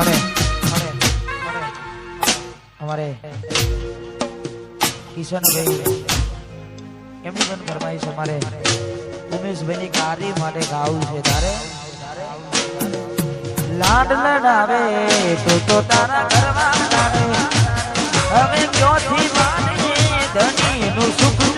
અને અમારે કિશનભાઈ એમની પણ ફરમાઈશ અમારે? ઉમેશભાઈની કારી માટે ગાવું છે તારે? લાડ લડાવે તો તો તારા ઘરવાળાને હવે ક્યોથી માને ધણીનું સુખ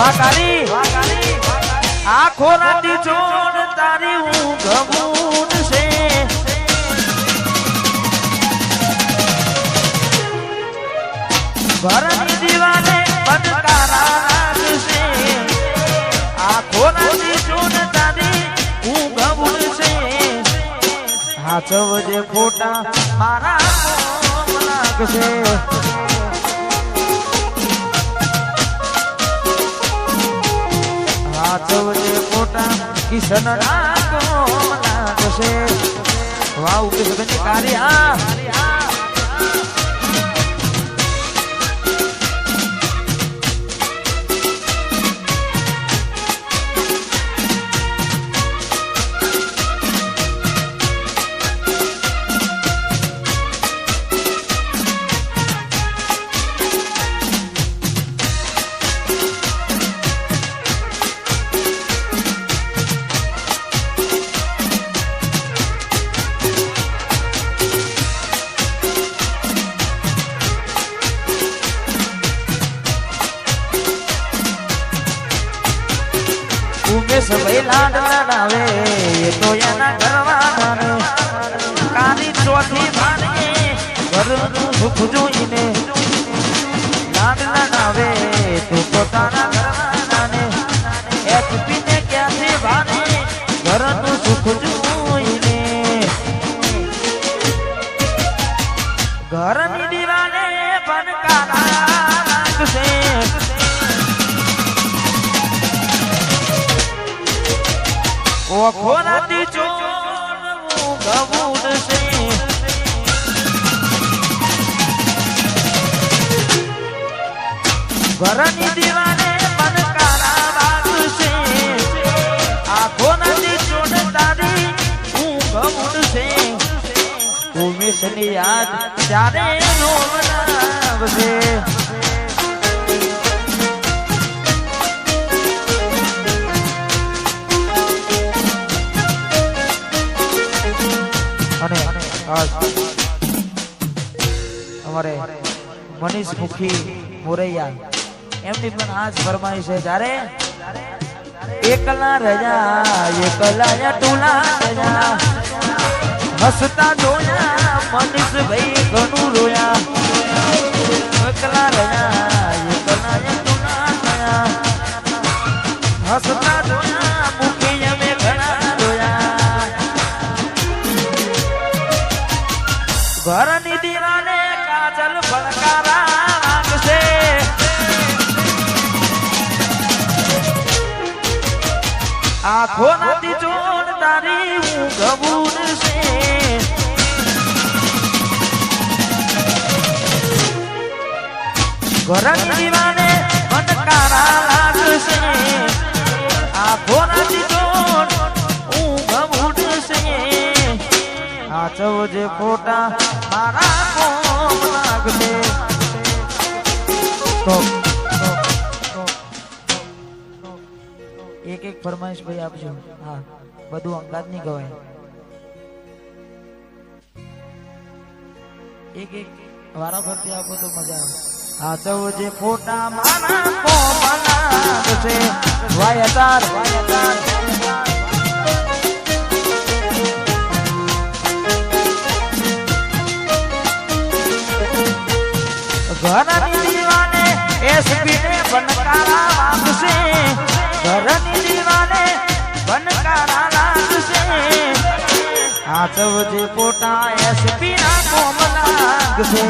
વાકારી આખો રાતી જોન તારી હું ગમૂન છે. ઘરની દીવાને પનકારા છે. આખો રાતી જોન તારી હું ગમૂન છે. હાચવજે ખોટા મારા લાગશે. કિશન ના કોમ લાગશે વાવ કિશન કાર્યા લાડ કાની ચોથી માને ઘરનું સુખ ભાને સુખ જોઈને ગવું છે ઘરની દીવાને પનકારા વાગશે આખો નથી ચોટ તારી ગવું છે યાદ ત્યારે રોવડાવશે અમારે મનીષ મુખી મોરૈયા. એમની પણ આજ ફરમાઈ છે જ્યારે એકલા રજા એકલા ટુલા રજા હસતા જોયા, મનીષ ભાઈ ઘણું રોયા. એકલા રજા એકલા ટુલા રજા હસતા જોયા દીવાને કાજલ ફણકારા લાગશે આખો નથી જોડ તારી હું ગબૂર છે ઘરની દીવાને ફટકારા લાગશે. આખો નથી ચોર સાચવજે ખોટા મારા કોમ Stop. એક એક ફરમાઈશ ભાઈ આપજો. હા, બધું અંગાત નહીં ગવાય. એક એક વારા ફરતી આપો તો મજા આવે. સાચવજે ફોટા મારા કોમ લાગશે. વાયતાર વાયતાર ઘરની દીવાને એસપી ને બનકારા વાગશે ઘરની દીવાને બનકારા લાગશે. હાચવજે પોટા એસપી ના કોમ લાગશે.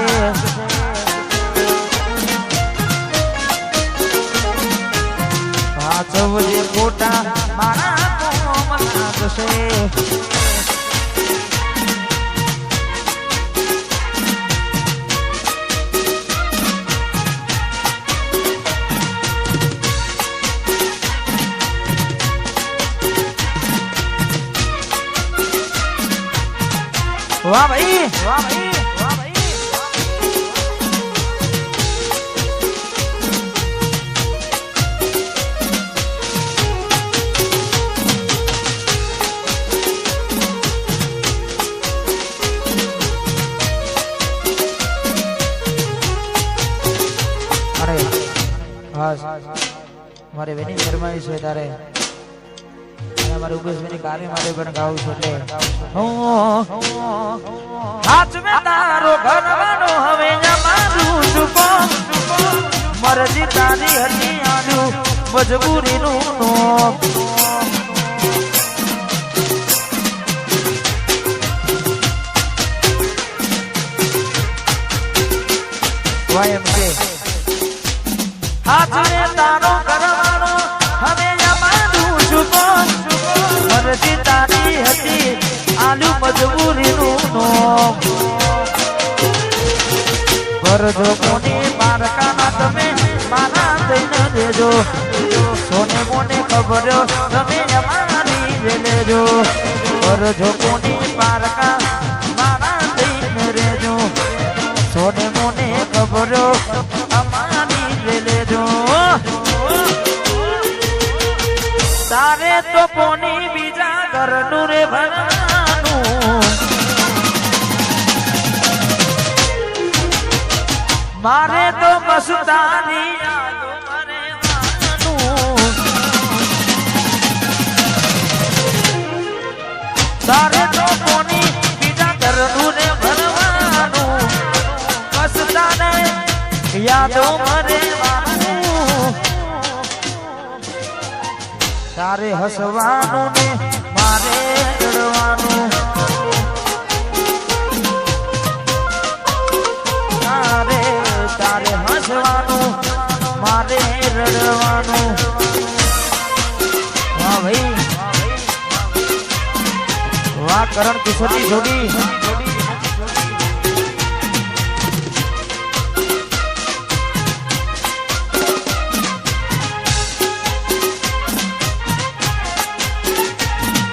સાચવજે ફોટા મારા કોમલ લાગશે. વાહ ભાઈ. વાહ. ભાઈ મારે વેની ફરમાઈશ છે તારે. અને અમારે ઉગેશભાઈની કાલે મારે પણ ગાવું છું એટલે હાથ મે તારો ભરવાનો હવે અમારું ચૂકો મરજી તારી હતી આનું મજબૂરીનું નોમ. કે, હાથ મે આલુ મજબૂરીનું નોમ. કોની તમે, મારા થઈને સોને મોને ખબર તમે અમારી લેજો કરજો કોની મારકા, મારા સોને મોને ખબર અમારી લેજો તારે તો કોની બીજા ઘરનું રે ભરવાનું મારે તો મસ્તાની તારે તો કોની બીજા ઘરનું ને ભરવાનું? મસ્તાને યાદો મરેવાનું તારે હસવાનું ને મારે રડવાનું કરણ કિશોરની જોડી.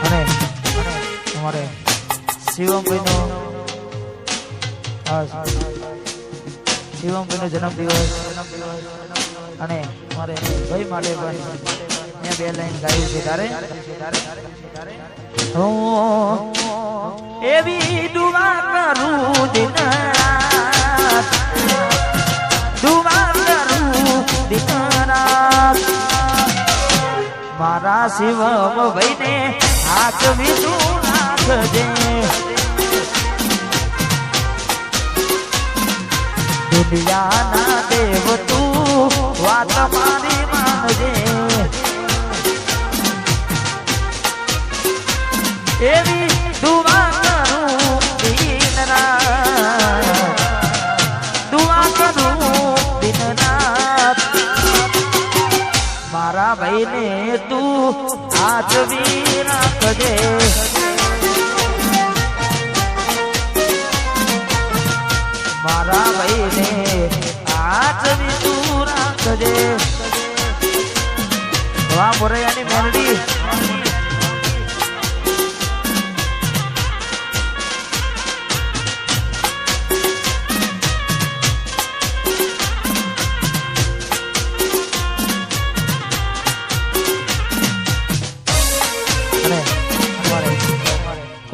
અને અમારે શિવમભાઈનો શિવમભાઈનો જન્મદિવસ અને મારે ભાઈ માટે પણ મેં બે લાઈન ગાયું છે તારે. એવી દુવા કરું દિનરાત દુવા કરું દિનરાત મારા શિવમ ભાઈને હાથ મીઠું નાખજે. દુનિયાના દેવ તું વાત મારી માનજે. એવી દુઆ કરું દિન રાત દુઆ કરું દિન રાત મારા ભાઈને તું આચવી રાખજે. મારા ભાઈને આચવી તું રાખજે. મેલડી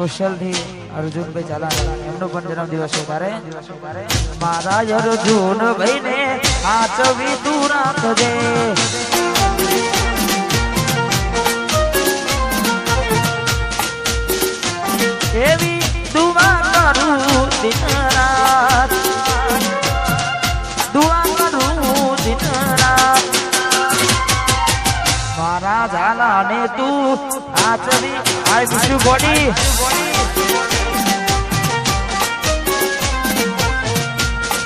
કુશલથી અર્જુનભાઈ ચાલા એમનો પણ જન્મદિવસ છે તારે. મારા અર્જુનભાઈ ને આચવી તું રાખજે એવી દુવા કરું દિન દુઆ કરું દિન મારા ઝાલાને તું આચરી હાય યુ બોડી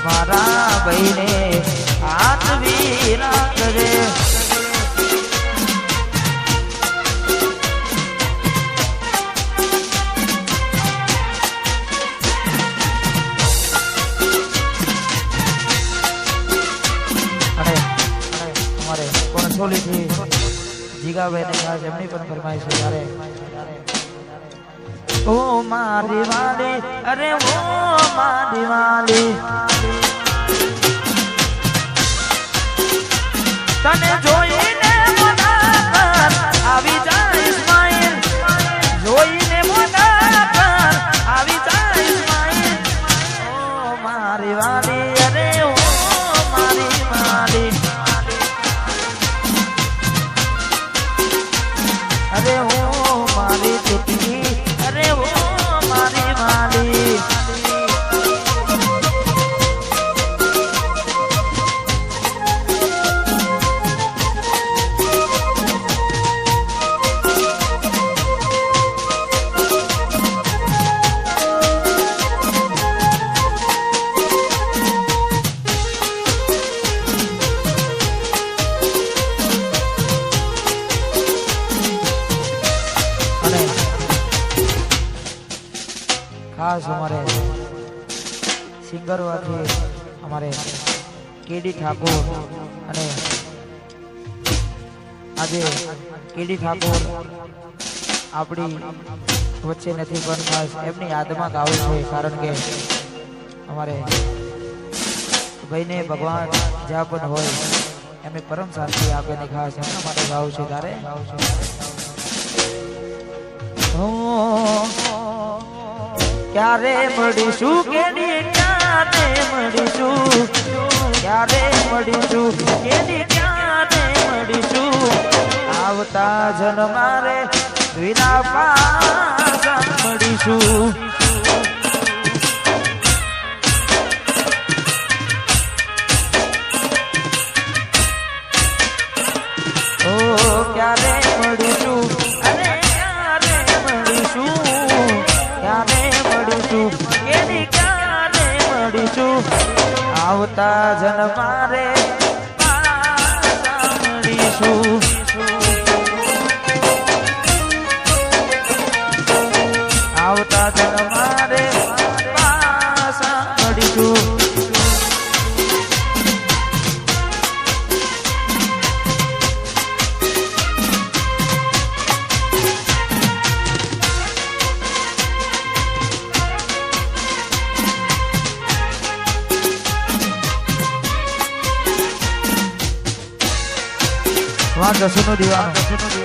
મારા ભાઈને હાથ વીરા કરે. છોલી થી જીગાભાઈ ને ખાસ એમની પણ ફરમાઈશ ત્યારે ઓ મારી વાલી અરે ઓ મારી વાલી. તને જોઈને આવી કેડી ઠાકોર અને આજે કેડી ઠાકોર આપણી વચ્ચે નથી પણ ખાસ એમની યાદમાં ગાવું છે કારણ કે અમારે ભાઈને ભગવાન જ્યાં પણ હોય એમને પરમ શાંતિ આપે ને ખાસ એમના માટે ગાવું છે હો, ક્યારે મળીશું કેડી ક્યારે મળીશું? ક્યારે મળીશું કેની ક્યારે મળીશું. આવતા જન્મારે વિના પાસા મળીશું. ક્યારે આવતા જન્મારે વાહ જસુનું દીવાનું જસુનું દીવાનું